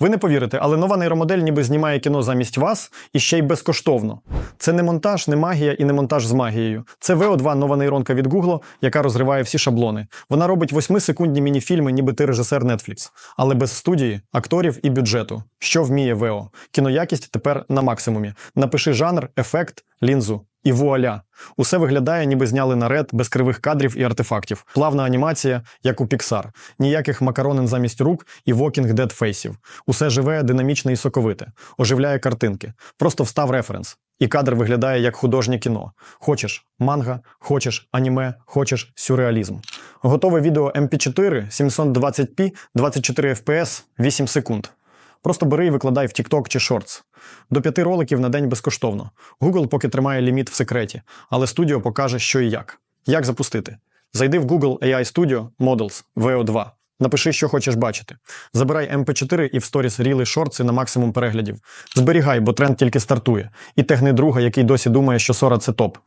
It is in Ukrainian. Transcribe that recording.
Ви не повірите, але нова нейромодель ніби знімає кіно замість вас і ще й безкоштовно. Це не монтаж, не магія і не монтаж з магією. Це VO2 нова нейронка від Google, яка розриває всі шаблони. Вона робить 8-секундні мініфільми, ніби ти режисер Netflix, але без студії, акторів і бюджету. Що вміє VO? Кіноякість тепер на максимумі. Напиши жанр, ефект, лінзу. І вуаля! Усе виглядає, ніби зняли наред без кривих кадрів і артефактів. Плавна анімація, як у Pixar. Ніяких макаронин замість рук і walking dead фейсів. Усе живе, динамічне і соковите. Оживляє картинки. Просто встав референс. І кадр виглядає як художнє кіно. Хочеш манга, хочеш аніме, хочеш сюрреалізм. Готове відео MP4 720p 24 FPS 8 секунд. Просто бери і викладай в TikTok чи Shorts. До п'яти роликів на день безкоштовно. Google поки тримає ліміт в секреті, але студіо покаже, що і як. Як запустити? Зайди в Google AI Studio Models VO2. Напиши, що хочеш бачити. Забирай MP4 і в сторіс ріли шорти на максимум переглядів. Зберігай, бо тренд тільки стартує. І тегни друга, який досі думає, що Сора це топ.